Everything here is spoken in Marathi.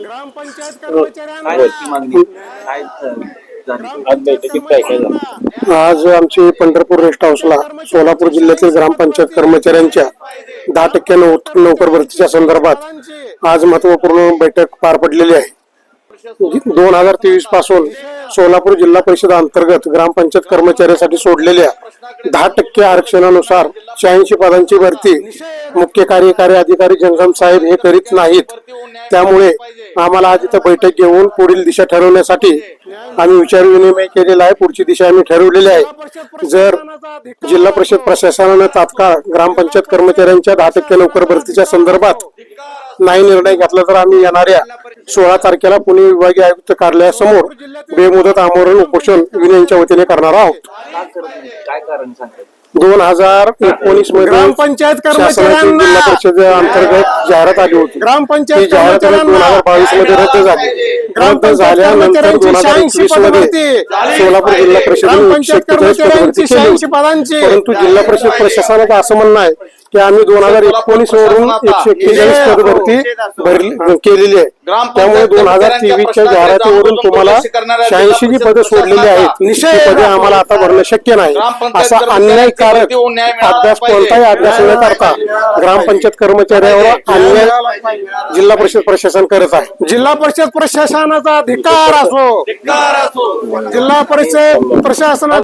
ग्रामपंचायत कर्मचाऱ्यांना झाली. आज आमची पंढरपूर रेस्ट हाऊसला सोलापूर जिल्ह्यातील ग्रामपंचायत कर्मचाऱ्यांच्या दहा उत्तर नोकर भरतीच्या संदर्भात आज महत्त्वपूर्ण बैठक पार पडलेली आहे. दोन हजार तेवीसपासून सोलापूर जिल्हा परिषद अंतर्गत ग्रामपंचायत कर्मचाऱ्यांसाठी सोडलेल्या दहा टक्के आरक्षणानुसार शहाऐंशी पदांची भरती मुख्य कार्यकारी अधिकारी जंगम साहेब हे करीत नाहीत. त्यामुळे आम्हाला आज इथं बैठक घेऊन पुढील दिशा ठरवण्यासाठी आम्ही विचारविनिमय केलेला आहे. पुढची दिशा आम्ही ठरवलेली आहे. जर जिल्हा परिषद प्रशासनानं तात्काळ ग्रामपंचायत कर्मचाऱ्यांच्या दहा टक्के लवकर भरतीच्या संदर्भात नाही निर्णय घेतला तर आम्ही येणाऱ्या सोळा तारखेला पुणे विभागीय आयुक्त कार्यालयासमोर बेमुदत आमरण उपोषण युनियनच्या वतीने करणार आहोत. दोन हजार एकोणीसमध्ये ग्रामपंचायत शासनाची कर्मचाऱ्यांना जिल्हा परिषद अंतर्गत जाहिरात आली होती. ग्रामपंचायत ती जाहिरात दोन कर्मचाऱ्यांना हजार बावीसमध्ये रद्द झाली. ग्रामपंचायत कर्मचाऱ्यांची मध्ये पदभरती. सोलापूर जिल्हा कर्मचाऱ्यांची शहाऐंशी. पदांची. परंतु जिल्हा परिषद प्रशासनाचं असं म्हणणं आहे की आम्ही दोन हजार एकोणीस वरून एकशे एक्केचाळीस पदभरती भरली केलेली आहे. त्यामुळे दोन हजार तेवीसच्या जाहिरातीवरून तुम्हाला शहाऐंशी जी पदं सोडलेली आहेत निश्चित पदे आम्हाला आता भरणं शक्य नाही. असा अन्यायकारक अभ्यास कोणताही अभ्यास न करता ग्रामपंचायत कर्मचाऱ्यावर अन्याय जिल्हा परिषद प्रशासन करत आहे. जिल्हा परिषद प्रशासनाचा अधिकार असो. जिल्हा परिषद प्रशासनाचा